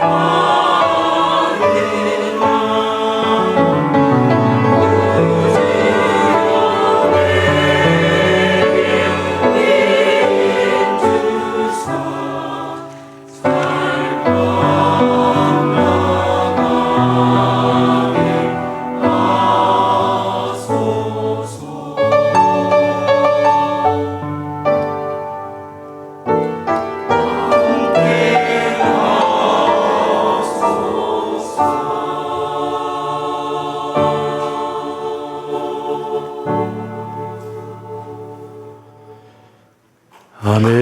Amen. 아멘.